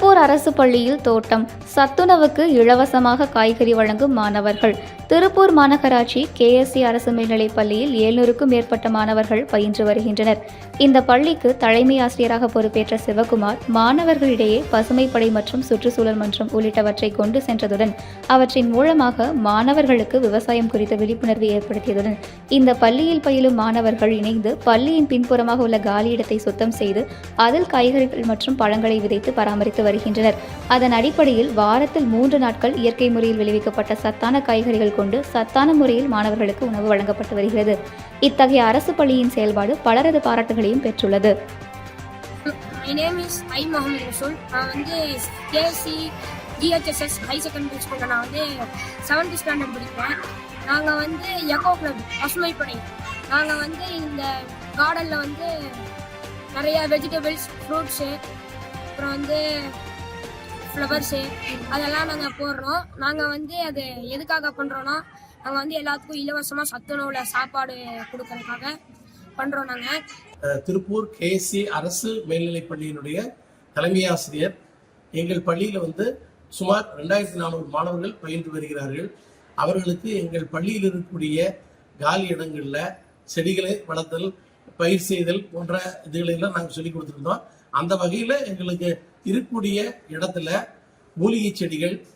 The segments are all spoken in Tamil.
அரசு பள்ளியில் தோட்டம். சத்துணவுக்கு இலவசமாக காய்கறி வழங்கும் மாணவர்கள். திருப்பூர் மாநகராட்சி கேஎஸ்சி அரசு மேல்நிலைப் பள்ளியில் ஏழ்நூறுக்கும் மேற்பட்ட மாணவர்கள் பயின்று வருகின்றனர். இந்த பள்ளிக்கு தலைமை ஆசிரியராக பொறுப்பேற்ற சிவகுமார் மாணவர்களிடையே பசுமைப்படை மற்றும் சுற்றுச்சூழல் மன்றம் உள்ளிட்டவற்றை கொண்டு சென்றதுடன் அவற்றின் மூலமாக மாணவர்களுக்கு விவசாயம் குறித்த விழிப்புணர்வு ஏற்படுத்தியதுடன் இந்த பள்ளியில் பயிலும் மாணவர்கள் இணைந்து பள்ளியின் பின்புறமாக உள்ள காலியிடத்தை சுத்தம் செய்து அதில் காய்கறிகள் மற்றும் பழங்களை விதைத்து பராமரித்து வருகின்றனர். அதன் அடிப்படையில் வாரத்தில் மூன்று நாட்கள் இயற்கை முறையில் விளைவிக்கப்பட்ட சத்தான காய்கறிகள் கொண்டு சத்தான முறையில் மாணவர்களுக்கு உணவு வழங்கப்பட்டு வருகிறது. இத்தகைய அரசு பள்ளியின் செயல்பாடு பலரது பாராட்டுகளையும் பெற்றுள்ளது. My name is I Mohammed Rasool நான் வந்து ஜிஹெச்எஸ்எஸ் ஹை செகண்டரி ஸ்கூலில் நான் வந்து செவன்த் ஸ்டாண்டர்ட் படிப்பேன். நாங்கள் வந்து எக்கோ கிளப் பசுமைப்படை நாங்கள் வந்து இந்த கார்டனில் வந்து நிறைய வெஜிடபிள்ஸ் ஃப்ரூட்ஸு அப்புறம் வந்து ஃப்ளவர்ஸு அதெல்லாம் நாங்கள் போடுறோம். நாங்கள் வந்து அது எதுக்காக பண்ணுறோன்னா நாங்கள் வந்து எல்லாத்துக்கும் இலவசமாக சத்துணவுல சாப்பாடு கொடுக்கறதுக்காக பண்ணுறோம் நாங்கள் திருப்பூர் கேசி அரசு மேல்நிலைப் பள்ளியினுடைய தலைமை ஆசிரியர். எங்கள் பள்ளியில் வந்து சுமார் ரெண்டாயிரத்தி நானூறு மாணவர்கள் பயின்று வருகிறார்கள். அவர்களுக்கு எங்கள் பள்ளியில் இருக்கக்கூடிய காலி இடங்களில் செடிகளை வளர்த்தல் பயிர் செய்தல் போன்ற இதுகளெல்லாம் நாங்கள் சொல்லி கொடுத்துருந்தோம். அந்த வகையில் எங்களுக்கு இருக்கக்கூடிய இடத்துல மூலிகை செடிகள்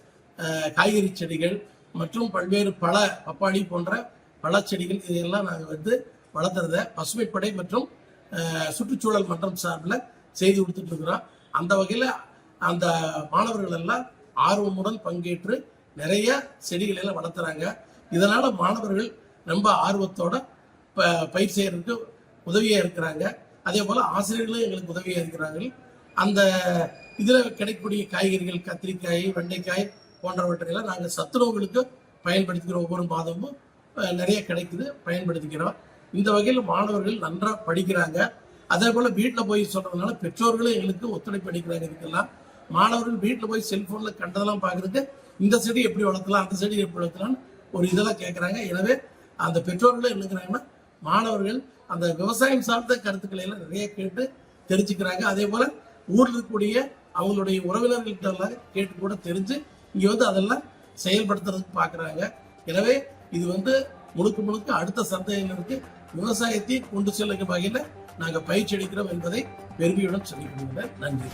காய்கறி செடிகள் மற்றும் பல்வேறு பழ பப்பாளி போன்ற பழச்செடிகள் இதையெல்லாம் நாங்கள் வந்து வளர்த்துறத பசுமைப்படை மற்றும் சுற்றுச்சூழல் மன்றம் சார்பில் செய்து கொடுத்துட்டு இருக்கிறோம். அந்த வகையில் அந்த மாணவர்கள் எல்லாம் ஆர்வமுடன் பங்கேற்று நிறைய செடிகளை எல்லாம் வளர்த்துறாங்க. இதனால் மாணவர்கள் ரொம்ப ஆர்வத்தோட ப- பயிர் செய்கிறதுக்கு உதவியாக இருக்கிறாங்க. அதே போல் ஆசிரியர்களும் எங்களுக்கு உதவியாக இருக்கிறாங்க அந்த இதில் கிடைக்கக்கூடிய காய்கறிகள் கத்திரிக்காய் வெண்டைக்காய் போன்றவற்றையெல்லாம் நாங்கள் சத்துணவுகளுக்கு பயன்படுத்திக்கிறோம் ஒவ்வொரு மாதமும் நிறைய கிடைக்குது. பயன்படுத்திக்கிறோம். இந்த வகையில் மாணவர்கள் நன்றாக படிக்கிறாங்க. அதே போல் வீட்டில் போய் சொல்கிறதுனால பெற்றோர்களும் எங்களுக்கு ஒத்துழைப்பு அளிக்கிறாங்க இதுக்கெல்லாம். மாணவர்கள் வீட்டில் போய் செல்ஃபோனில் கண்டதெல்லாம் பார்க்கறதுக்கு இந்த செடி எப்படி வளர்த்தலாம் அந்த செடி எப்படி வளர்த்தலாம்னு ஒரு இதெல்லாம் கேட்குறாங்க எனவே அந்த பெற்றோர்களும் என்னங்கிறாங்கன்னா மாணவர்கள் அந்த விவசாயம் சார்ந்த கருத்துக்களை எல்லாம் நிறைய கேட்டு தெரிஞ்சுக்கிறாங்க. அதே போல ஊர்ல இருக்கக்கூடிய அவங்களுடைய உறவினர்கள்ட்ட எல்லாம் கேட்டு கூட தெரிஞ்சு இங்க வந்து அதெல்லாம் செயல்படுத்துறதுக்கு பார்க்குறாங்க எனவே இது வந்து முழுக்க முழுக்க அடுத்த சந்தையினருக்கு விவசாயத்தை கொண்டு செல்லும் வகையில் நாங்கள் பயிற்சி அளிக்கிறோம் என்பதை பெருமையுடன் சொல்லிக் கொள்கிறேன். நன்றி.